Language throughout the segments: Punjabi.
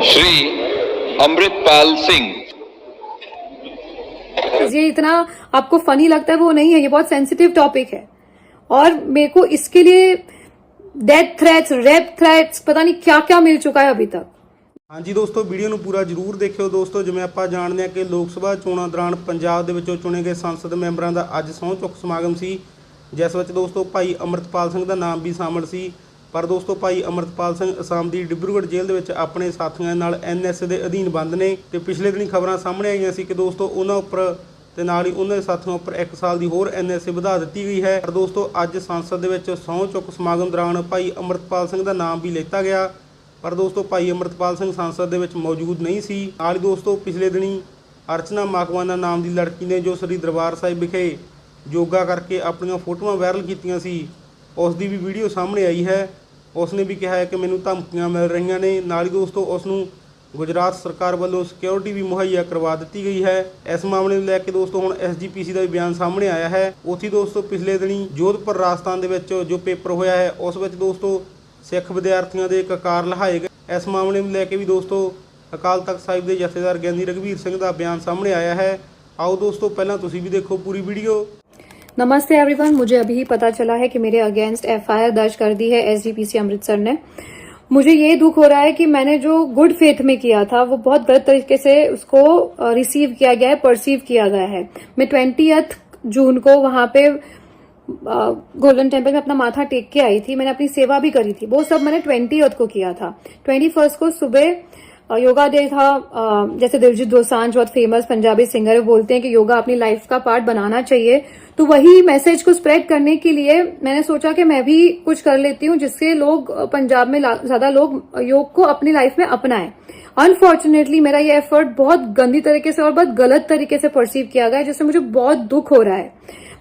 श्री अमृतपाल सिंह ये इतना आपको फनी लगता है वो नहीं है ये बहुत सेंसिटिव टॉपिक है और मेरे को इसके लिए डेथ थ्रेट्स रेप थ्रेट्स पता नहीं क्या क्या मिल चुका है अभी तक ਹਾਂਜੀ ਦੋਸਤੋ ਵੀਡੀਓ ਨੂੰ ਪੂਰਾ ਜਰੂਰ ਦੇਖਿਓ ਦੋਸਤੋ ਜਿਵੇਂ ਆਪਾਂ ਜਾਣਦੇ ਹਾਂ ਕਿ ਲੋਕ ਸਭਾ ਚੋਣਾਂ ਦੌਰਾਨ ਪੰਜਾਬ ਦੇ ਵਿੱਚੋਂ ਚੁਣੇ ਗਏ ਸੰਸਦ ਮੈਂਬਰਾਂ ਦਾ ਅੱਜ ਸਹੁੰ ਚੁੱਕ ਸਮਾਗਮ ਸੀ ਜਿਸ ਵਿੱਚ ਦੋਸਤੋ ਭਾਈ ਅਮਰਤਪਾਲ ਸਿੰਘ ਦਾ ਨਾਮ ਵੀ ਸ਼ਾਮਲ ਸੀ ਪਰ ਦੋਸਤੋ ਭਾਈ ਅਮਰਤਪਾਲ ਸਿੰਘ ਅਸਾਮ ਦੀ ਡਿਬਰੂਗੜ੍ਹ ਜੇਲ੍ਹ ਦੇ ਵਿੱਚ ਆਪਣੇ ਸਾਥੀਆਂ ਨਾਲ ਐਨਐਸ ਦੇ ਅਧੀਨ ਬੰਦ ਨੇ ਤੇ ਪਿਛਲੇ ਦਿਨੀ ਖਬਰਾਂ ਸਾਹਮਣੇ ਆਈਆਂ ਸੀ ਕਿ ਦੋਸਤੋ ਉਹਨਾਂ ਉੱਪਰ ਤੇ ਨਾਲ ਹੀ ਉਹਨਾਂ ਦੇ ਸਾਥੀਆਂ ਉੱਪਰ 1 ਸਾਲ ਦੀ ਹੋਰ ਐਨਐਸਏ ਵਧਾ ਦਿੱਤੀ ਗਈ ਹੈ। ਪਰ ਦੋਸਤੋ ਅੱਜ ਸੰਸਦ ਦੇ ਵਿੱਚ ਸਹੁੰ ਚੁੱਕ ਸਮਾਗਮ ਦੌਰਾਨ ਭਾਈ ਅਮਰਤਪਾਲ ਸਿੰਘ ਦਾ ਨਾਮ ਵੀ ਲਿੱਤਾ ਗਿਆ। ਪਰ ਦੋਸਤੋ ਭਾਈ ਅਮਰਤਪਾਲ ਸਿੰਘ ਸੰਸਦ ਦੇ ਵਿੱਚ ਮੌਜੂਦ ਨਹੀਂ ਸੀ। ਨਾਲ ਹੀ ਦੋਸਤੋ ਪਿਛਲੇ ਦਿਨੀ ਅਰਚਨਾ ਮਾਕਵਾਨਾ ਨਾਮ ਦੀ ਲੜਕੀ ਨੇ ਜੋ ਸ੍ਰੀ ਦਰਬਾਰ ਸਾਹਿਬ ਵਿਖੇ ਯੋਗਾ ਕਰਕੇ ਆਪਣੀਆਂ ਫੋਟੋਆਂ ਵਾਇਰਲ ਕੀਤੀਆਂ ਸੀ, ਉਸ ਦੀ ਵੀ ਵੀਡੀਓ ਸਾਹਮਣੇ ਆਈ ਹੈ। ਉਸ ਨੇ ਵੀ ਕਿਹਾ ਹੈ ਕਿ ਮੈਨੂੰ ਧਮਕੀਆਂ ਮਿਲ ਰਹੀਆਂ ਨੇ। ਨਾਲ ਹੀ ਦੋਸਤੋ ਉਸ ਨੂੰ ਗੁਜਰਾਤ ਸਰਕਾਰ ਵੱਲੋਂ ਸਿਕਿਉਰਿਟੀ ਵੀ ਮੁਹੱਈਆ ਕਰਵਾ ਦਿੱਤੀ ਗਈ ਹੈ। ਇਸ ਮਾਮਲੇ ਨੂੰ ਲੈ ਕੇ ਦੋਸਤੋ, ਹੁਣ ਐਸਜੀਪੀਸੀ ਦਾ ਵੀ ਬਿਆਨ ਸਾਹਮਣੇ ਆਇਆ ਹੈ। ਉੱਥੇ ਦੋਸਤੋ, ਪਿਛਲੇ ਦਿਨੀ ਜੋਧਪੁਰ, ਰਾਜਸਥਾਨ ਦੇ ਵਿੱਚ ਜੋ ਪੇਪਰ ਹੋਇਆ ਹੈ, ਉਸ ਵਿੱਚ ਦੋਸਤੋ ਸਿੱਖ ਵਿਦਿਆਰਥੀਆਂ ਦੇ ਕਕਾਰ ਲਹਾਏ ਗਏ। ਇਸ ਮਾਮਲੇ ਨੂੰ ਲੈ ਕੇ ਵੀ ਦੋਸਤੋ, ਅਕਾਲ ਤਖਤ ਸਾਹਿਬ ਦੇ ਜਥੇਦਾਰ ਗਿਆਨੀ ਰਘਵੀਰ ਸਿੰਘ ਦਾ ਬਿਆਨ ਸਾਹਮਣੇ ਆਇਆ ਹੈ। ਆਓ ਦੋਸਤੋ, ਪਹਿਲਾਂ ਤੁਸੀਂ ਵੀ ਦੇਖੋ ਪੂਰੀ ਵੀਡੀਓ नमस्ते एवरीवन मुझे अभी पता चला है कि मेरे अगेंस्ट एफआईआर दर्ज कर दी है एसजीपीसी अमृतसर ने। मुझे ये दुख हो रहा है कि मैंने जो गुड फेथ में किया था, वो बहुत गलत तरीके से उसको रिसीव किया गया है परसीव किया गया है। मैं ट्वेंटी जून को वहाँ पे गोल्डन टेंपल में अपना माथा टेक के आई थी। मैंने अपनी सेवा भी करी थी। वो सब मैंने ट्वेंटी को किया था। ट्वेंटी फ़र्स्ट को सुबह योगा डे था जैसे दिलजीत दोसांझ, बहुत फ़ेमस पंजाबी सिंगर है बोलते हैं कि योगा अपनी लाइफ का पार्ट बनाना चाहिए। तो वही मैसेज को स्प्रेड करने के लिए मैंने सोचा कि मैं भी कुछ कर लेती हूँ, जिससे लोग पंजाब में ज़्यादा लोग योग को अपनी लाइफ में अपनाएँ। अनफॉर्चुनेटली मेरा ये एफर्ट बहुत गंदी तरीके से और बहुत गलत तरीके से परसीव किया गया है, जिससे मुझे बहुत दुख हो रहा है।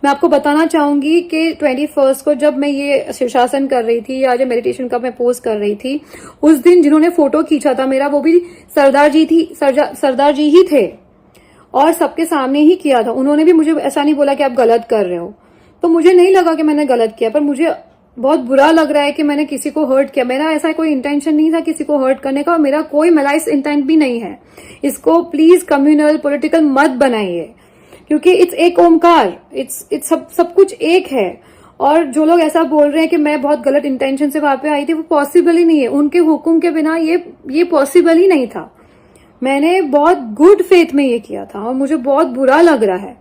मैं आपको बताना चाहूँगी कि ट्वेंटी फ़र्स्ट को जब मैं ये शीर्षासन कर रही थी या जो मेडिटेशन का मैं पोस्ट कर रही थी, उस दिन जिन्होंने फ़ोटो खींचा था मेरा, वो भी सरदार जी थी सरदार जी ही थे। और सबके सामने ही किया था। उन्होंने भी मुझे ऐसा नहीं बोला कि आप गलत कर रहे हो। तो मुझे नहीं लगा कि मैंने गलत किया, पर मुझे बहुत बुरा लग रहा है कि मैंने किसी को हर्ट किया। मेरा ऐसा कोई इंटेंशन नहीं था किसी को हर्ट करने का और मेरा कोई मलाइस इंटेंट भी नहीं है। इसको प्लीज़ कम्युनल पॉलिटिकल मत बनाइए, क्योंकि इट्स एक ओमकार इट्स इट्स सब सब कुछ एक है। और जो लोग ऐसा बोल रहे हैं कि मैं बहुत गलत इंटेंशन से वहाँ पे आई थी, वो पॉसिबल ही नहीं है। उनके हुक्म के बिना ये ये पॉसिबल ही नहीं था। मैंने बहुत गुड फेथ में ये किया था और मुझे बहुत बुरा लग रहा है।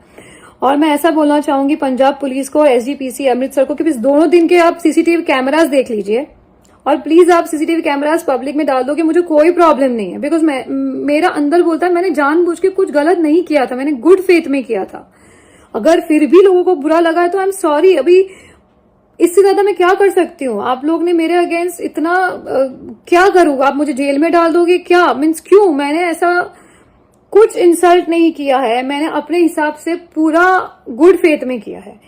और मैं ऐसा बोलना चाहूँगी, पंजाब पुलिस को एसजीपीसी अमृतसर को कि दोनों दिन के आप सीसीटीवी कैमरास देख लीजिए। और प्लीज़ आप सीसीटीवी कैमरास पब्लिक में डाल दो कि मुझे कोई प्रॉब्लम नहीं है। बिकॉज़ मैं, मेरा अंदर बोलता है, मैंने जानबूझ के कुछ गलत नहीं किया था, मैंने गुड फेथ में किया था। अगर फिर भी लोगों को बुरा लगा है तो आई एम सॉरी अभी इससे ज़्यादा मैं क्या कर सकती हूँ? आप लोग ने मेरे अगेंस्ट इतना अ, क्या करूँ आप मुझे जेल में डाल दोगे क्या? मीन्स क्यों? मैंने ऐसा कुछ इंसल्ट नहीं किया है। मैंने अपने हिसाब से पूरा गुड फेथ में किया है।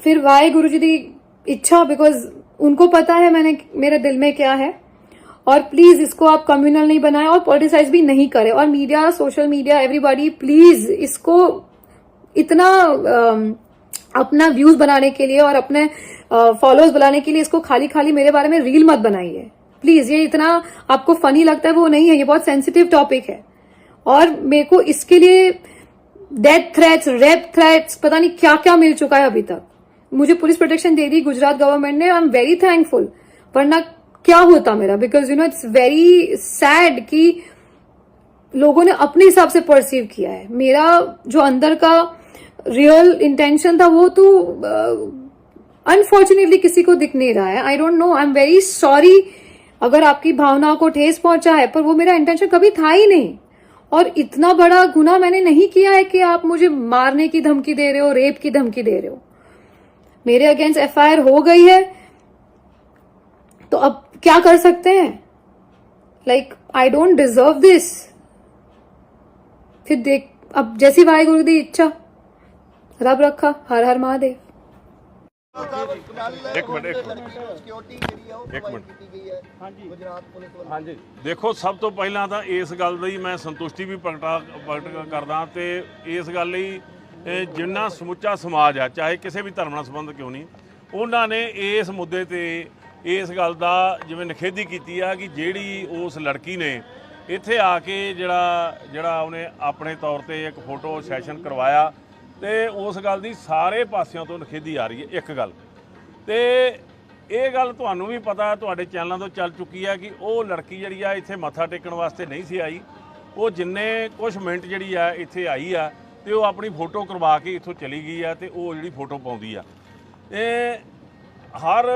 फिर वाहे गुरु जी की इच्छा बिकॉज़ उनको पता है मैंने मेरे दिल में क्या है। और प्लीज़ इसको आप कम्युनल नहीं बनाए और पॉलिटिसाइज भी नहीं करें। और media social media everybody please इसको इतना अम, अपना व्यूज़ बनाने के लिए और अपने फॉलोअर्स बनाने के लिए इसको खाली खाली मेरे बारे में रील मत बनाइए। प्लीज़ ये इतना आपको फनी लगता है, वो नहीं है, ये बहुत सेंसिटिव टॉपिक है। और मेरे को इसके लिए डेथ थ्रेट्स रेप थ्रेट्स पता नहीं क्या क्या मिल चुका है अभी तक। मुझे पुलिस प्रोटेक्शन दे दी गुजरात गवर्नमेंट ने आई एम वेरी थैंकफुल वरना क्या होता मेरा? Because you know it's very sad कि लोगों ने अपने हिसाब से परसीव किया है। मेरा जो अंदर का रियल इंटेंशन था वो तो अनफॉर्चुनेटली uh, किसी को दिख नहीं रहा है। I don't know I am very sorry अगर आपकी भावनाओं को ठेस पहुँचा है पर वो मेरा इंटेंशन कभी था ही नहीं। और इतना बड़ा गुना मैंने नहीं किया है कि आप मुझे मारने की धमकी दे रहे हो रेप की धमकी दे रहे हो। मेरे अगेंस्ट एफआईआर हो गई है तो अब क्या कर सकते हैं? Like I don't deserve this फिर देख अब जैसी वाहेगुरु दी इच्छा। ਰੱਬ ਰੱਖਾ ਹਰ ਹਰ ਮਹਾਦੇਵ। ਇੱਕ ਮਿੰਟ ਇੱਕ ਮਿੰਟ। ਸਿਕਿਉਰਿਟੀ ਜਿਹੜੀ ਆ ਉਹ ਹਾਂਜੀ। ਗੁਜਰਾਤ ਪੁਲਿਸ ਵੱਲੋਂ। ਹਾਂਜੀ। ਦੇਖੋ ਸਭ ਤੋਂ ਪਹਿਲਾਂ ਤਾਂ ਇਸ ਗੱਲ ਲਈ ਮੈਂ ਸੰਤੁਸ਼ਟੀ ਵੀ ਪ੍ਰਗਟਾ ਪ੍ਰਗਟ ਕਰਦਾ ਤੇ ਇਸ ਗੱਲ ਲਈ ਜਿੰਨਾ ਸਮੁੱਚਾ ਸਮਾਜ ਆ ਚਾਹੇ ਕਿਸੇ ਵੀ ਧਰਮ ਨਾਲ ਸੰਬੰਧ ਕਿਉਂ ਨਹੀਂ ਉਹਨਾਂ ਨੇ ਇਸ ਮੁੱਦੇ ਤੇ ਇਸ ਗੱਲ ਦਾ ਜਿਵੇਂ ਨਿਖੇਧੀ ਕੀਤੀ ਆ ਕਿ ਜਿਹੜੀ ਉਸ ਲੜਕੀ ਨੇ ਇੱਥੇ ਆ ਕੇ ਜਿਹੜਾ ਜਿਹੜਾ ਉਹਨੇ ਆਪਣੇ ਤੌਰ ਤੇ ਇੱਕ ਫੋਟੋ ਸੈਸ਼ਨ ਕਰਵਾਇਆ ਤੇ ਉਸ ਗੱਲ ਦੀ ਸਾਰੇ ਪਾਸਿਆਂ ਤੋਂ ਨਖੇਦੀ ਆ ਰਹੀ ਹੈ, ਇੱਕ ਗੱਲ। ਤੇ ਇਹ ਗੱਲ ਤੁਹਾਨੂੰ ਵੀ ਪਤਾ, ਤੁਹਾਡੇ ਚੈਨਲਾਂ ਤੋਂ ਚੱਲ ਚੁੱਕੀ ਹੈ ਕਿ ਉਹ ਲੜਕੀ ਜਿਹੜੀ ਆ, ਇੱਥੇ ਮੱਥਾ ਟੇਕਣ ਵਾਸਤੇ ਨਹੀਂ ਸੀ ਆਈ। ਉਹ ਜਿੰਨੇ ਕੁਝ ਮਿੰਟ ਜਿਹੜੀ ਆ, ਇੱਥੇ ਆਈ ਆ, ਤੇ ਉਹ ਆਪਣੀ ਫੋਟੋ ਕਰਵਾ ਕੇ ਇੱਥੋਂ ਚਲੀ ਗਈ ਆ, ਤੇ ਉਹ ਜਿਹੜੀ ਫੋਟੋ ਪਾਉਂਦੀ ਆ। ਇਹ ਹਰ,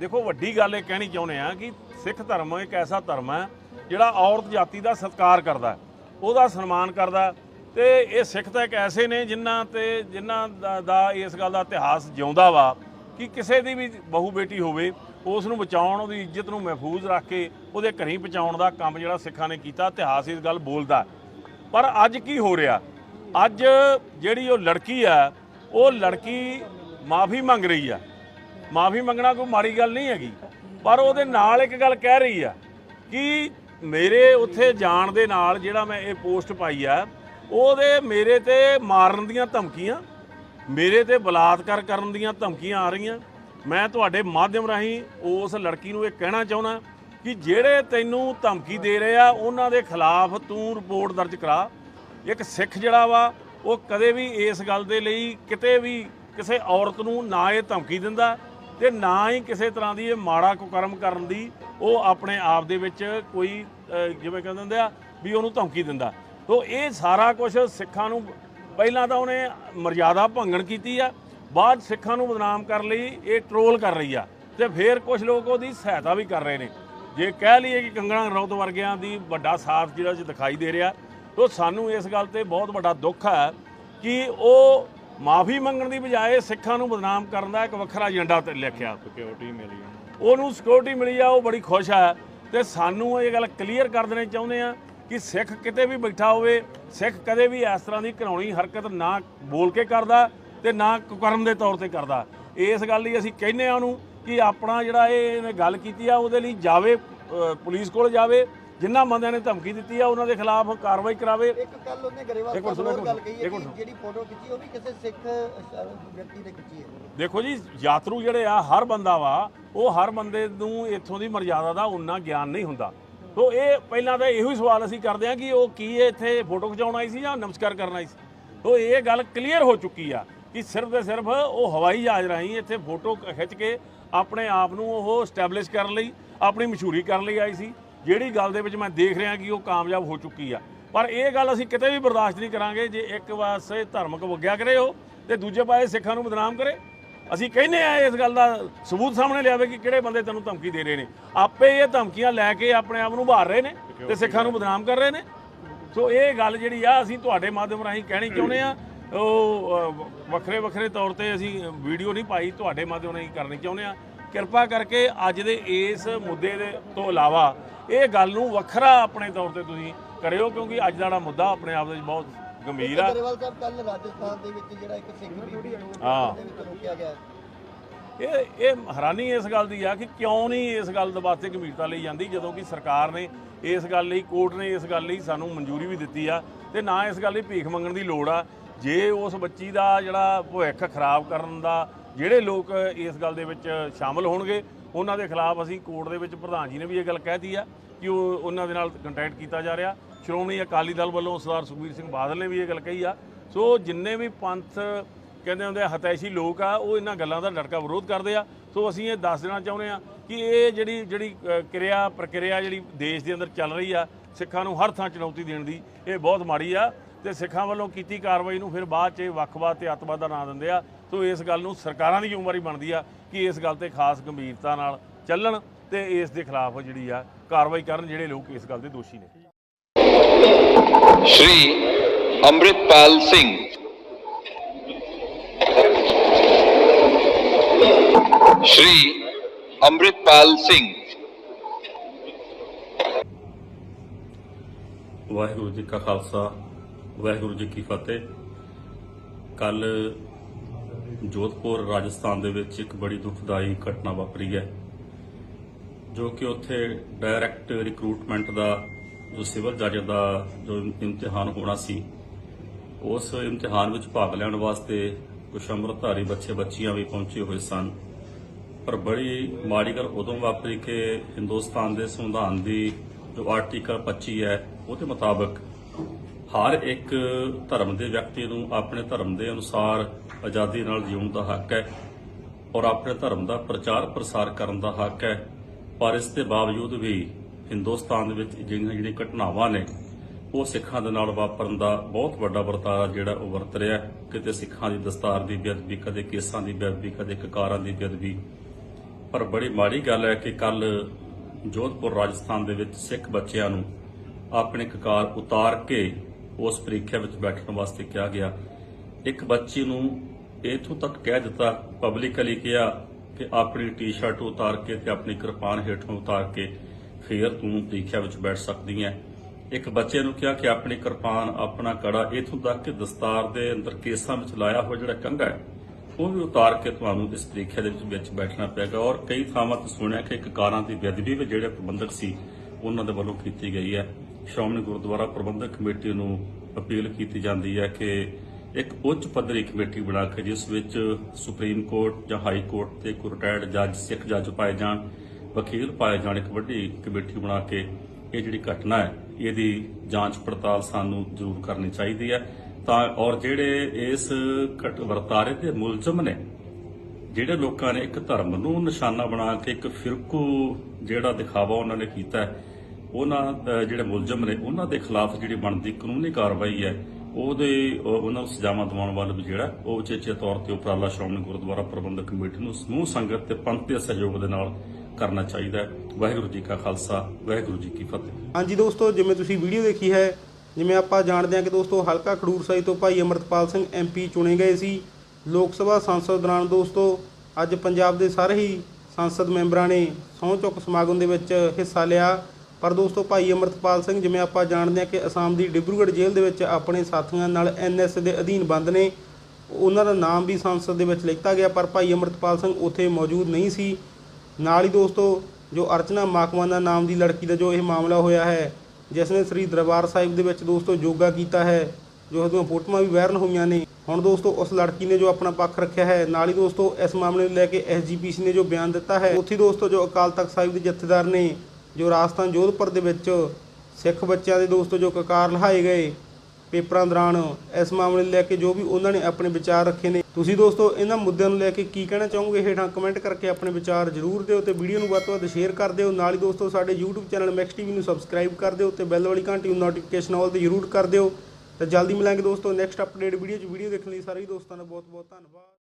ਦੇਖੋ, ਵੱਡੀ ਗੱਲ ਇਹ ਕਹਿਣੀ ਚਾਹੁੰਦੇ ਆ ਕਿ ਸਿੱਖ ਧਰਮ ਇੱਕ ਐਸਾ ਧਰਮ ਹੈ ਜਿਹੜਾ ਔਰਤ ਜਾਤੀ ਦਾ ਸਤਿਕਾਰ ਕਰਦਾ, ਉਹਦਾ ਸਨਮਾਨ ਕਰਦਾ ਤੇ ਇਹ ਸਿੱਖ ਤਾਂ ਇੱਕ ਐਸੇ ਨੇ ਜਿਨ੍ਹਾਂ ਤੇ ਜਿਨ੍ਹਾਂ ਦਾ- ਦਾ ਇਸ ਗੱਲ ਦਾ ਇਤਿਹਾਸ ਜਿਉਂਦਾ ਵਾ ਕਿ ਕਿਸੇ ਦੀ ਵੀ ਬਹੂ ਬੇਟੀ ਹੋਵੇ, ਉਸ ਨੂੰ ਬਚਾਉਣ, ਉਹਦੀ ਇੱਜ਼ਤ ਨੂੰ ਮਹਿਫੂਜ਼ ਰੱਖ ਕੇ ਉਹਦੇ ਘਰੀ ਪਹੁੰਚਾਉਣ ਦਾ ਕੰਮ ਜਿਹੜਾ ਸਿੱਖਾਂ ਨੇ ਕੀਤਾ, ਇਤਿਹਾਸ ਇਸ ਗੱਲ ਬੋਲਦਾ। ਪਰ ਅੱਜ ਕੀ ਹੋ ਰਿਹਾ? ਅੱਜ ਜਿਹੜੀ ਉਹ ਲੜਕੀ ਆ, ਉਹ ਲੜਕੀ ਮਾਫੀ ਮੰਗ ਰਹੀ ਆ। ਮਾਫੀ ਮੰਗਣਾ ਕੋਈ ਮਾੜੀ ਗੱਲ ਨਹੀਂ ਹੈਗੀ। ਪਰ ਉਹਦੇ ਨਾਲ ਇੱਕ ਗੱਲ ਕਹਿ ਰਹੀ ਆ ਕਿ ਮੇਰੇ ਉੱਥੇ ਜਾਣ ਦੇ ਨਾਲ ਜਿਹੜਾ ਮੈਂ ਇਹ ਪੋਸਟ ਪਾਈ ਆ ਉਹਦੇ ਮੇਰੇ ਤੇ ਮਾਰਨ ਦੀਆਂ ਧਮਕੀਆਂ, ਮੇਰੇ ਤੇ ਬਲਾਤਕਾਰ ਕਰਨ ਦੀਆਂ ਧਮਕੀਆਂ ਆ ਰਹੀਆਂ। ਮੈਂ ਤੁਹਾਡੇ ਮਾਧਿਅਮ ਰਾਹੀਂ ਉਸ ਲੜਕੀ ਨੂੰ ਇਹ ਕਹਿਣਾ ਚਾਹੁੰਦਾ ਕਿ ਜਿਹੜੇ ਤੈਨੂੰ ਧਮਕੀ ਦੇ ਰਹੇ ਆ, ਉਹਨਾਂ ਦੇ ਖਿਲਾਫ ਤੂੰ ਰਿਪੋਰਟ ਦਰਜ ਕਰਾ। ਇੱਕ ਸਿੱਖ ਜਿਹੜਾ ਵਾ, ਉਹ ਕਦੇ ਵੀ ਇਸ ਗੱਲ ਦੇ ਲਈ ਕਿਤੇ ਵੀ ਕਿਸੇ ਔਰਤ ਨੂੰ ਨਾ ਇਹ ਧਮਕੀ ਦਿੰਦਾ ਤੇ ਨਾ ਹੀ ਕਿਸੇ ਤਰ੍ਹਾਂ ਦੀ ਇਹ ਮਾੜਾ ਕੁਕਰਮ ਕਰਨ ਦੀ ਉਹ ਆਪਣੇ ਆਪ ਦੇ ਵਿੱਚ ਕੋਈ ਜਿਵੇਂ ਕਹਿੰਦੇ ਹੁੰਦੇ ਆ, ਵੀ ਉਹਨੂੰ ਧਮਕੀ ਦਿੰਦਾ। ਤੋ ਇਹ ਸਾਰਾ ਕੁਝ ਸਿੱਖਾਂ ਨੂੰ ਪਹਿਲਾਂ ਤਾਂ ਉਹਨੇ ਮਰਜ਼ਾਦਾ ਭੰਗਣ ਕੀਤੀ ਆ ਬਾਅਦ ਸਿੱਖਾਂ ਨੂੰ ਬਦਨਾਮ ਕਰਨ ਲਈ ਇਹ ਟਰੋਲ ਕਰ ਰਹੀ ਆ ਤੇ ਫਿਰ ਕੁਝ ਲੋਕ ਉਹਦੀ ਸਹਾਇਤਾ ਵੀ ਕਰ ਰਹੇ ਨੇ। ਜੇ ਕਹਿ ਲਈਏ ਕਿ ਕੰਗਣਾ ਰੌਤ ਵਰਗਿਆਂ ਦੀ ਵੱਡਾ ਸਾਥ ਜਿਹੜਾ ਚ ਦਿਖਾਈ ਦੇ ਰਿਹਾ ਤੋ ਸਾਨੂੰ ਇਸ ਗੱਲ ਤੇ ਬਹੁਤ ਵੱਡਾ ਦੁੱਖ ਹੈ ਕਿ ਉਹ ਮਾਫੀ ਮੰਗਣ ਦੀ ਬਜਾਏ ਸਿੱਖਾਂ ਨੂੰ ਬਦਨਾਮ ਕਰਨ ਦਾ ਇੱਕ ਵੱਖਰਾ ਏਜੰਡਾ ਤੇ ਲਿਖਿਆ। ਸਿਕਿਉਰਿਟੀ ਮਿਲੀ ਉਹਨੂੰ ਸਿਕਿਉਰਿਟੀ ਮਿਲੀ ਆ ਉਹ ਬੜੀ ਖੁਸ਼ ਆ ਤੇ ਸਾਨੂੰ ਇਹ ਗੱਲ ਕਲੀਅਰ ਕਰ ਦੇਣੀ ਚਾਹੁੰਦੇ ਆ ਕਿ ਸਿੱਖ ਕਿਤੇ ਵੀ ਬੈਠਾ ਹੋਵੇ ਸਿੱਖ ਕਦੇ ਵੀ ਇਸ ਤਰ੍ਹਾਂ ਦੀ ਘਿਨਾਉਣੀ ਹਰਕਤ ਨਾ ਬੋਲ ਕੇ ਕਰਦਾ ਤੇ ਨਾ ਕੁਕਰਮ ਦੇ ਤੌਰ ਤੇ ਕਰਦਾ। ਇਸ ਗੱਲ ਲਈ ਅਸੀਂ ਕਹਿੰਦੇ ਆ ਉਹਨੂੰ ਕਿ ਆਪਣਾ ਜਿਹੜਾ ਇਹ ਇਹਨੇ ਗੱਲ ਕੀਤੀ ਆ ਉਹਦੇ ਲਈ ਜਾਵੇ ਪੁਲਿਸ ਕੋਲ ਜਾਵੇ ਜਿਨ੍ਹਾਂ ਬੰਦਿਆਂ ਨੇ ਧਮਕੀ ਦਿੱਤੀ ਆ ਉਹਨਾਂ ਦੇ ਖਿਲਾਫ ਕਾਰਵਾਈ ਕਰਾਵੇ। ਇੱਕ ਗੱਲ ਉਹਨੇ ਗਰੇਵਾਲ ਹੋਰ ਗੱਲ ਕਹੀ ਹੈ ਕਿ। ਜਿਹੜੀ ਫੋਟੋ ਖਿੱਚੀ ਉਹ ਵੀ ਕਿਸੇ ਸਿੱਖ ਵਿਅਕਤੀ ਨੇ ਖਿੱਚੀ ਹੈ। ਦੇਖੋ ਜੀ ਯਾਤਰੂ ਜਿਹੜੇ ਆ ਹਰ ਬੰਦਾ ਵਾ ਉਹ ਹਰ ਬੰਦੇ ਨੂੰ ਇੱਥੋਂ ਦੀ ਮਰਜ਼ਾਦਾ ਦਾ ਉਨਾ ਗਿਆਨ ਨਹੀਂ ਹੁੰਦਾ। ਸੋ ਇਹ ਪਹਿਲਾਂ ਤਾਂ ਇਹੋ ਹੀ ਸਵਾਲ ਅਸੀਂ ਕਰਦੇ ਹਾਂ ਕਿ ਉਹ ਕੀ ਇੱਥੇ ਫੋਟੋ ਖਿਚਾਉਣ ਆਈ ਸੀ ਜਾਂ ਨਮਸਕਾਰ ਕਰਨ ਆਈ ਸੀ? ਸੋ ਇਹ ਗੱਲ ਕਲੀਅਰ ਹੋ ਚੁੱਕੀ ਆ ਕਿ ਸਿਰਫ ਤੇ ਸਿਰਫ ਉਹ ਹਵਾਈ ਜਹਾਜ਼ ਰਾਹੀਂ ਇੱਥੇ ਫੋਟੋ ਖਿੱਚ ਕੇ ਆਪਣੇ ਆਪ ਨੂੰ ਉਹ ਸਟੈਬਲਿਸ਼ ਕਰਨ ਲਈ, ਆਪਣੀ ਮਸ਼ਹੂਰੀ ਕਰਨ ਲਈ ਆਈ ਸੀ। ਜਿਹੜੀ ਗੱਲ ਦੇ ਵਿੱਚ ਮੈਂ ਦੇਖ ਰਿਹਾ ਕਿ ਉਹ ਕਾਮਯਾਬ ਹੋ ਚੁੱਕੀ ਆ। ਪਰ ਇਹ ਗੱਲ ਅਸੀਂ ਕਿਤੇ ਵੀ ਬਰਦਾਸ਼ਤ ਨਹੀਂ ਕਰਾਂਗੇ ਜੇ ਇੱਕ ਪਾਸੇ ਧਰਮਕ ਵਗਿਆ ਕਰੇ ਉਹ ਤੇ ਦੂਜੇ ਪਾਸੇ ਸਿੱਖਾਂ ਨੂੰ ਬਦਨਾਮ ਕਰੇ। ਅਸੀਂ ਕਹਿੰਦੇ ਆ ਇਸ ਗੱਲ ਦਾ ਸਬੂਤ ਸਾਹਮਣੇ ਲਿਆਵੇ ਕਿ ਕਿਹੜੇ ਬੰਦੇ ਤੈਨੂੰ ਧਮਕੀ ਦੇ ਰਹੇ ਨੇ। ਆਪੇ ਇਹ ਧਮਕੀਆਂ ਲੈ ਕੇ ਆਪਣੇ ਆਪ ਨੂੰ ਭਾਰ ਰਹੇ ਨੇ ਤੇ ਸਿੱਖਾਂ ਨੂੰ ਬਦਨਾਮ ਕਰ ਰਹੇ ਨੇ। ਸੋ ਇਹ ਗੱਲ ਜਿਹੜੀ ਆ, ਅਸੀਂ ਤੁਹਾਡੇ ਮਾਧਿਅਮ ਰਾਹੀਂ ਕਹਿਣੀ ਚਾਹੁੰਦੇ ਆ। ਉਹ ਵੱਖਰੇ ਵੱਖਰੇ ਤੌਰ ਤੇ ਅਸੀਂ ਵੀਡੀਓ ਨਹੀਂ ਪਾਈ, ਤੁਹਾਡੇ ਮਾਧਿਅਮ ਰਾਹੀਂ ਕਰਨੀ ਚਾਹੁੰਦੇ ਆ। ਕਿਰਪਾ ਕਰਕੇ ਅੱਜ ਦੇ ਇਸ ਮੁੱਦੇ ਦੇ ਤੋਂ ਇਲਾਵਾ ਇਹ ਗੱਲ ਨੂੰ ਵੱਖਰਾ ਆਪਣੇ ਤੌਰ ਤੇ ਤੁਸੀਂ ਕਰਿਓ, ਕਿਉਂਕਿ ਅੱਜ ਦਾ ਮੁੱਦਾ ਆਪਣੇ ਆਪ ਦੇ ਵਿੱਚ ਬਹੁਤ ਗੰਭੀਰ ਆ। ਗਰੇਵਾਲ ਸਾਹਿਬ ਕੱਲ ਰਾਜਸਥਾਨ ਦੇ ਵਿੱਚ ਜਿਹੜਾ ਇੱਕ ਸਿੱਖ ਬੀਬੀ ਨੂੰ ਹਾਂ। ਦੇ ਵਿੱਚ ਰੋਕਿਆ ਗਿਆ ਇਹ ਇਹ ਹੈਰਾਨੀ ਇਸ ਗੱਲ ਦੀ ਆ ਕਿ ਕਿਉਂ ਨਹੀਂ ਇਸ ਗੱਲ ਦੇ ਵਾਸਤੇ ਗੰਭੀਰਤਾ ਲਈ ਜਾਂਦੀ ਜਦੋਂ ਕਿ ਸਰਕਾਰ ਨੇ ਇਸ ਗੱਲ ਲਈ ਕੋਰਟ ਨੇ ਇਸ ਗੱਲ ਲਈ ਸਾਨੂੰ ਮਨਜ਼ੂਰੀ ਵੀ ਦਿੱਤੀ ਆ ਤੇ ਨਾ ਇਸ ਗੱਲ ਲਈ ਭੀਖ ਮੰਗਣ ਦੀ ਲੋੜ ਆ। ਜੇ ਉਸ ਬੱਚੀ ਦਾ ਜਿਹੜਾ ਭਵਿੱਖ ਖਰਾਬ ਕਰਨ ਦਾ ਜਿਹੜੇ ਲੋਕ ਇਸ ਗੱਲ ਦੇ ਵਿੱਚ ਸ਼ਾਮਲ ਹੋਣਗੇ ਉਹਨਾਂ ਦੇ ਖਿਲਾਫ ਅਸੀਂ ਕੋਰਟ ਦੇ ਵਿੱਚ ਪ੍ਰਧਾਨ ਜੀ ਨੇ ਵੀ ਇਹ ਗੱਲ ਕਹਿਤੀ ਆ। ਕਿ ਉਹ ਉਹਨਾਂ ਦੇ ਨਾਲ ਕੰਟੈਕਟ ਕੀਤਾ ਜਾ ਰਿਹਾ। ਸ਼੍ਰੋਮਣੀ ਅਕਾਲੀ ਦਲ ਵੱਲੋਂ ਸਰਦਾਰ ਸੁਖਬੀਰ ਸਿੰਘ ਬਾਦਲ ਨੇ ਵੀ ਇਹ ਗੱਲ ਕਹੀ ਆ। ਸੋ ਜਿੰਨੇ ਵੀ ਪੰਥ ਕਹਿੰਦੇ ਹੁੰਦੇ ਆ, ਹਤੈਸ਼ੀ ਲੋਕ ਆ, ਉਹ ਇਹਨਾਂ ਗੱਲਾਂ ਦਾ ਡਟਕਾ ਵਿਰੋਧ ਕਰਦੇ ਆ। ਸੋ ਅਸੀਂ ਇਹ ਦੱਸ ਦੇਣਾ ਚਾਹੁੰਦੇ ਆ ਕਿ ਇਹ ਜਿਹੜੀ ਜਿਹੜੀ ਕਿਰਿਆ, ਪ੍ਰਕਿਰਿਆ ਜਿਹੜੀ ਦੇਸ਼ ਦੇ ਅੰਦਰ ਚੱਲ ਰਹੀ ਆ, ਸਿੱਖਾਂ ਨੂੰ ਹਰ ਥਾਂ ਚੁਣੌਤੀ ਦੇਣ ਦੀ, ਇਹ ਬਹੁਤ ਮਾੜੀ ਆ। ਤੇ ਸਿੱਖਾਂ ਵੱਲੋਂ ਕੀਤੀ ਕਾਰਵਾਈ ਨੂੰ ਫਿਰ ਬਾਅਦ 'ਚ ਇਹ ਵੱਖਵਾਦ ਤੇ ਅੱਤਵਾਦ ਦਾ ਨਾਂ ਦਿੰਦੇ ਆ। ਸੋ ਇਸ ਗੱਲ ਨੂੰ ਸਰਕਾਰਾਂ ਦੀ ਜ਼ਿੰਮੇਵਾਰੀ ਬਣਦੀ ਆ ਕਿ ਇਸ ਗੱਲ ਤੇ ਖਾਸ ਗੰਭੀਰਤਾ ਨਾਲ ਚੱਲਣ। ਤੇ ਇਸ ਦੇ ਖਿਲਾਫ ਜਿਹੜੀ ਆ ਕਾਰਵਾਈ ਕਰਨ ਜਿਹੜੇ ਲੋਕ ਇਸ ਗੱਲ ਦੇ ਦੋਸ਼ੀ ਨੇ। ਸ਼੍ਰੀ ਅੰਮ੍ਰਿਤਪਾਲ ਸਿੰਘ। ਸ਼੍ਰੀ ਅੰਮ੍ਰਿਤਪਾਲ ਸਿੰਘ। ਵਾਹਿਗੁਰੂ ਜੀ ਕਾ ਖਾਲਸਾ ਵਾਹਿਗੁਰੂ ਜੀ ਕੀ ਫਤਿਹ। ਕੱਲ ਜੋਧਪੁਰ ਰਾਜਸਥਾਨ ਦੇ ਵਿੱਚ ਇੱਕ ਬੜੀ ਦੁਖਦਾਈ ਘਟਨਾ ਵਾਪਰੀ ਹੈ। ਜੋ ਕਿ ਉੱਥੇ ਡਾਇਰੈਕਟ ਰਿਕਰੂਟਮੈਂਟ ਦਾ, ਜੋ ਸਿਵਲ ਜੱਜ ਦਾ ਜੋ ਇਮਤਿਹਾਨ ਹੋਣਾ ਸੀ, ਉਸ ਇਮਤਿਹਾਨ ਵਿੱਚ ਭਾਗ ਲੈਣ ਵਾਸਤੇ ਕੁਝ ਅੰਮ੍ਰਿਤਧਾਰੀ ਬੱਚੇ ਬੱਚੀਆਂ ਵੀ ਪਹੁੰਚੇ ਹੋਏ ਸਨ। ਪਰ ਬੜੀ ਮਾੜੀ ਗੱਲ ਉਦੋਂ ਵਾਪਰੀ ਕਿ ਹਿੰਦੁਸਤਾਨ ਦੇ ਸੰਵਿਧਾਨ ਦੀ ਜੋ ਆਰਟੀਕਲ 25 ਹੈ, ਉਹਦੇ ਮੁਤਾਬਕ ਹਰ ਇੱਕ ਧਰਮ ਦੇ ਵਿਅਕਤੀ ਨੂੰ ਆਪਣੇ ਧਰਮ ਦੇ ਅਨੁਸਾਰ ਆਜ਼ਾਦੀ ਨਾਲ ਜਿਉਣ ਦਾ ਹੱਕ ਹੈ ਔਰ ਆਪਣੇ ਧਰਮ ਦਾ ਪ੍ਰਚਾਰ ਪ੍ਰਸਾਰ ਕਰਨ ਦਾ ਹੱਕ ਹੈ। ਪਰ ਇਸ ਦੇ ਬਾਵਜੂਦ ਵੀ ਹਿੰਦੁਸਤਾਨ ਦੇ ਵਿੱਚ ਜਿਹੜੀਆਂ ਜਿਹੜੀਆਂ ਘਟਨਾਵਾਂ ਨੇ, ਉਹ ਸਿੱਖਾਂ ਦੇ ਨਾਲ ਵਾਪਰਨ ਦਾ ਬਹੁਤ ਵੱਡਾ ਵਰਤਾਰਾ ਜਿਹੜਾ ਉਹ ਵਰਤ ਰਿਹਾ ਕਿਤੇ ਸਿੱਖਾਂ ਦੀ ਦਸਤਾਰ ਦੀ ਬੇਅਦਬੀ ਕਦੇ ਕੇਸਾਂ ਦੀ ਬੇਅਦਬੀ ਕਦੇ ਕਕਾਰਾਂ ਦੀ ਬੇਅਦਬੀ ਪਰ ਬੜੀ ਮਾੜੀ ਗੱਲ ਹੈ ਕਿ ਕੱਲ ਜੋਧਪੁਰ ਰਾਜਸਥਾਨ ਦੇ ਵਿੱਚ ਸਿੱਖ ਬੱਚਿਆਂ ਨੂੰ ਆਪਣੇ ਕਕਾਰ ਉਤਾਰ ਕੇ ਉਸ ਪ੍ਰੀਖਿਆ ਵਿੱਚ ਬੈਠਣ ਵਾਸਤੇ ਕਿਹਾ ਗਿਆ। ਇੱਕ ਬੱਚੀ ਨੂੰ ਇਥੋਂ ਤੱਕ ਕਹਿ ਦਿੱਤਾ ਪਬਲਿਕਲੀ ਕਿਹਾ ਕਿ ਆਪਣੀ ਟੀ-ਸ਼ਰਟ ਉਤਾਰ ਕੇ ਤੇ ਆਪਣੀ ਕਿਰਪਾਨ ਹੇਠੋਂ ਉਤਾਰ ਕੇ ਫੇਰ ਤੂੰ ਪ੍ਰੀਖਿਆ ਵਿੱਚ ਬੈਠ ਸਕਦੀ ਹੈ। ਇੱਕ ਬੱਚੇ ਨੂੰ ਕਿਹਾ ਕਿ ਆਪਣੀ ਕਿਰਪਾਨ, ਆਪਣਾ ਕੜਾ ਇਥੋਂ ਤੱਕ ਕਿ ਦਸਤਾਰ ਦੇ ਅੰਦਰ ਕੇਸਾਂ ਵਿੱਚ ਲਾਇਆ ਹੋਇਆ ਜਿਹੜਾ ਕੰਘਾ ਹੈ, ਉਹ ਵੀ ਉਤਾਰ ਕੇ ਤੁਹਾਨੂੰ ਇਸ ਪ੍ਰੀਖਿਆ ਦੇ ਵਿੱਚ ਬੈਠਣਾ ਪਏਗਾ। ਔਰ ਕਈ ਥਾਵਾਂ ਤੇ ਸੁਣਿਆ ਕਿ ਇੱਕ ਕਾਰਾਂ ਦੀ ਬੇਅਦਬੀ ਵੀ ਜਿਹੜੇ ਪ੍ਰਬੰਧਕ ਸੀ, ਉਹਨਾਂ ਦੇ ਵੱਲੋਂ ਕੀਤੀ ਗਈ ਹੈ। ਸ਼੍ਰੋਮਣੀ ਗੁਰਦੁਆਰਾ ਪ੍ਰਬੰਧਕ ਕਮੇਟੀ ਨੂੰ ਅਪੀਲ ਕੀਤੀ ਜਾਂਦੀ ਹੈ ਕਿ ਇੱਕ ਉੱਚ ਪੱਧਰੀ ਕਮੇਟੀ ਬਣਾ ਕੇ ਜਿਸ ਵਿੱਚ ਸੁਪਰੀਮ ਕੋਰਟ ਜਾਂ ਹਾਈ ਕੋਰਟ ਤੇ ਕੋਈ ਰਿਟਾਇਰਡ ਜੱਜ ਸਿੱਖ ਜੱਜ ਪਾਏ ਜਾਣ ਵਕੀਲ ਪਾਏ ਜਾਣ ਇੱਕ ਵੱਡੀ ਕਮੇਟੀ ਬਣਾ ਕੇ ਇਹ ਜਿਹੜੀ ਘਟਨਾ ਹੈ ਇਹਦੀ ਜਾਂਚ ਪੜਤਾਲ ਸਾਨੂੰ ਜ਼ਰੂਰ ਕਰਨੀ ਚਾਹੀਦੀ ਹੈ। ਤਾਂ ਔਰ ਜਿਹੜੇ ਇਸ ਘਟ ਵਰਤਾਰੇ ਦੇ ਮੁਲਜ਼ਮ ਨੇ ਜਿਹੜੇ ਲੋਕਾਂ ਨੇ ਇੱਕ ਧਰਮ ਨੂੰ ਨਿਸ਼ਾਨਾ ਬਣਾ ਕੇ ਇੱਕ ਫਿਰਕੂ ਜਿਹੜਾ ਦਿਖਾਵਾ ਉਹਨਾਂ ਨੇ ਕੀਤਾ ਹੈ, ਉਹਨਾਂ ਜਿਹੜੇ ਮੁਲਜ਼ਮ ਨੇ ਉਹਨਾਂ ਦੇ ਖਿਲਾਫ ਜਿਹੜੀ ਬਣਦੀ ਕਾਨੂੰਨੀ ਕਾਰਵਾਈ ਹੈ ਉਹਦੇ ਉਹਨਾਂ ਨੂੰ ਸਜ਼ਾਵਾਂ ਦਿਵਾਉਣ ਵੱਲ ਵੀ ਜਿਹੜਾ, ਉਹ ਉਚੇਚੇ ਤੌਰ ਤੇ ਉਪਰਾਲਾ ਸ਼੍ਰੋਮਣੀ ਗੁਰਦੁਆਰਾ ਪ੍ਰਬੰਧਕ ਕਮੇਟੀ ਨੂੰ ਸਮੂਹ ਸੰਗਤ ਤੇ ਪੰਥ ਦੇ ਸਹਿਯੋਗ ਦੇ ਨਾਲ ਕਰਨਾ ਚਾਹੀਦਾ ਹੈ। ਵਾਹਿਗੁਰੂ ਜੀ ਕਾ ਖਾਲਸਾ, ਵਾਹਿਗੁਰੂ ਜੀ ਕੀ ਫਤਿਹ। ਹਾਂਜੀ ਦੋਸਤੋ, ਜਿਵੇਂ ਤੁਸੀਂ ਵੀਡੀਓ ਦੇਖੀ ਹੈ, ਜਿਵੇਂ ਆਪਾਂ ਜਾਣਦੇ ਹਾਂ ਕਿ ਦੋਸਤੋ, ਹਲਕਾ ਖਡੂਰ ਸਾਹਿਬ ਤੋਂ ਭਾਈ ਅਮਰਤਪਾਲ ਸਿੰਘ ਐਮਪੀ ਚੁਣੇ ਗਏ ਸੀ। ਲੋਕ ਸਭਾ ਸੰਸਦ ਦੌਰਾਨ ਦੋਸਤੋ, ਅੱਜ ਪੰਜਾਬ ਦੇ ਸਾਰੇ ਹੀ ਸੰਸਦ ਮੈਂਬਰਾਂ ਨੇ ਸਹੁੰ ਚੁੱਕ ਸਮਾਗਮ ਦੇ ਵਿੱਚ ਹਿੱਸਾ ਲਿਆ। ਪਰ ਦੋਸਤੋ ਭਾਈ ਅਮਰਤਪਾਲ ਸਿੰਘ, ਜਿਵੇਂ ਆਪਾਂ ਜਾਣਦੇ ਹਾਂ ਕਿ ਅਸਾਮ ਦੀ ਡਿਬਰੂਗੜ੍ਹ ਜੇਲ੍ਹ ਦੇ ਵਿੱਚ ਆਪਣੇ ਸਾਥੀਆਂ ਨਾਲ ਐਨਐਸ ਦੇ ਅਧੀਨ ਬੰਦ ਨੇ, ਉਹਨਾਂ ਦਾ ਨਾਮ ਵੀ ਸੰਸਦ ਦੇ ਵਿੱਚ ਲਿਖਤਾ ਗਿਆ, ਪਰ ਭਾਈ ਅਮਰਤਪਾਲ ਸਿੰਘ ਉੱਥੇ ਮੌਜੂਦ ਨਹੀਂ ਸੀ। ਨਾਲ ਹੀ ਦੋਸਤੋ, ਜੋ ਅਰਚਨਾ ਮਾਕਵਾਨਾ ਨਾਮ ਦੀ ਲੜਕੀ ਦਾ ਜੋ ਇਹ ਮਾਮਲਾ ਹੋਇਆ ਹੈ, ਜਿਸ ਨੇ ਸ੍ਰੀ ਦਰਬਾਰ ਸਾਹਿਬ ਦੇ ਵਿੱਚ ਦੋਸਤੋ ਯੋਗਾ ਕੀਤਾ ਹੈ, ਜੋ ਉਹਦੀਆਂ ਫੋਟੋਆਂ ਵੀ ਵਾਇਰਲ ਹੋਈਆਂ ਨੇ। ਹੁਣ ਦੋਸਤੋ, ਉਸ ਲੜਕੀ ਨੇ ਜੋ ਆਪਣਾ ਪੱਖ ਰੱਖਿਆ ਹੈ, ਨਾਲ ਹੀ ਦੋਸਤੋ, ਇਸ ਮਾਮਲੇ ਨੂੰ ਲੈ ਕੇ ਐਸਜੀਪੀਸੀ ਨੇ ਜੋ ਬਿਆਨ ਦਿੱਤਾ ਹੈ, ਉੱਥੇ ਦੋਸਤੋ ਜੋ ਅਕਾਲ ਤਖਤ ਸਾਹਿਬ ਦੇ ਜਥੇਦਾਰ ਨੇ ਜੋ ਰਾਜਸਥਾਨ ਜੋਧਪੁਰ ਦੇ ਵਿੱਚ ਸਿੱਖ ਬੱਚਿਆਂ ਦੇ ਦੋਸਤੋ ਜੋ ਕਕਾਰ ਲਹਾਏ ਗਏ ਪੇਪਰਾਂ ਦੌਰਾਨ ਇਸ ਮਾਮਲੇ ਨੂੰ ਲੈ ਕੇ ਜੋ ਵੀ ਉਹਨਾਂ ਨੇ ਆਪਣੇ ਵਿਚਾਰ ਰੱਖੇ ਨੇ, ਤੁਸੀਂ ਦੋਸਤੋ ਇਹਨਾਂ ਮੁੱਦਿਆਂ ਨੂੰ ਲੈ ਕੇ ਕੀ ਕਹਿਣਾ ਚਾਹੋਗੇ? ਹੇਠਾਂ ਕਮੈਂਟ ਕਰਕੇ ਆਪਣੇ ਵਿਚਾਰ ਜ਼ਰੂਰ ਦਿਓ ਤੇ ਵੀਡੀਓ ਨੂੰ ਵੱਧ ਤੋਂ ਵੱਧ ਸ਼ੇਅਰ ਕਰ ਦਿਓ। ਨਾਲ ਹੀ ਦੋਸਤੋ ਸਾਡੇ YouTube ਚੈਨਲ ਮੈਕਸ ਟੀਵੀ ਨੂੰ ਸਬਸਕ੍ਰਾਈਬ ਕਰ ਦਿਓ ਤੇ ਬੈਲ ਵਾਲੀ ਘੰਟੀ ਨੂੰ ਨੋਟੀਫਿਕੇਸ਼ਨ ਆਲ ਤੇ ਜ਼ਰੂਰ ਕਰ ਦਿਓ। ਤੇ ਜਲਦੀ ਮਿਲਾਂਗੇ ਦੋਸਤੋ ਨੈਕਸਟ ਅਪਡੇਟ ਵੀਡੀਓ 'ਚ। ਵੀਡੀਓ ਦੇਖਣ ਲਈ ਸਾਰੇ ਦੋਸਤਾਂ ਦਾ ਬਹੁਤ ਬਹੁਤ ਧੰਨਵਾਦ।